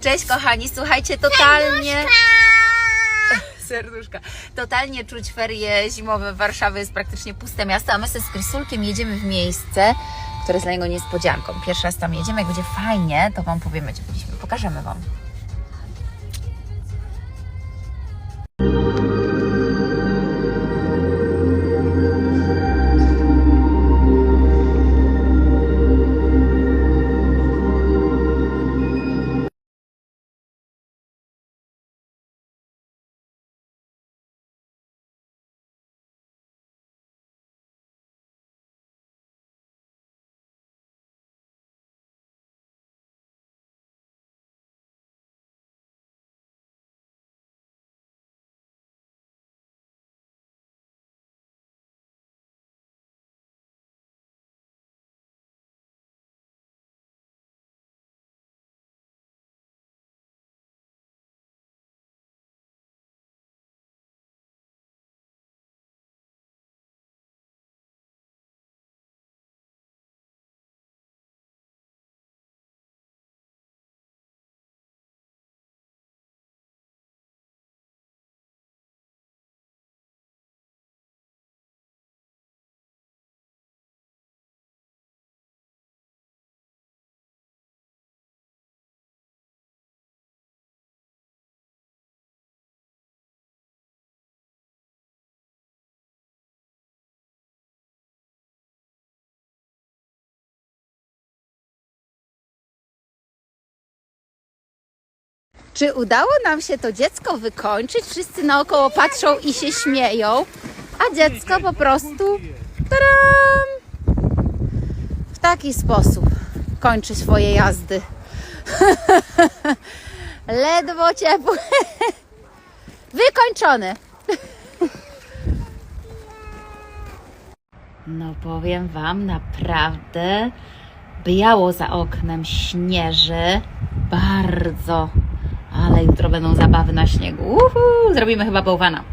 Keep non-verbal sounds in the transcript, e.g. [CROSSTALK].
Cześć kochani, słuchajcie, totalnie... [LAUGHS] Serduszka. Totalnie czuć ferie zimowe w Warszawie, jest praktycznie puste miasto, a my sobie z Krysulkiem jedziemy w miejsce, które jest dla niego niespodzianką. Pierwszy raz tam jedziemy, jak będzie fajnie, to Wam powiemy, gdzie byliśmy, pokażemy Wam. Czy udało nam się to dziecko wykończyć? Wszyscy naokoło patrzą i się śmieją, a dziecko po prostu taram, w taki sposób kończy swoje jazdy. [LAUGHS] Ledwo ciepły. Wykończony. No powiem Wam, naprawdę biało za oknem, śnieży bardzo. Jutro będą zabawy na śniegu. Uhu, zrobimy chyba bałwana.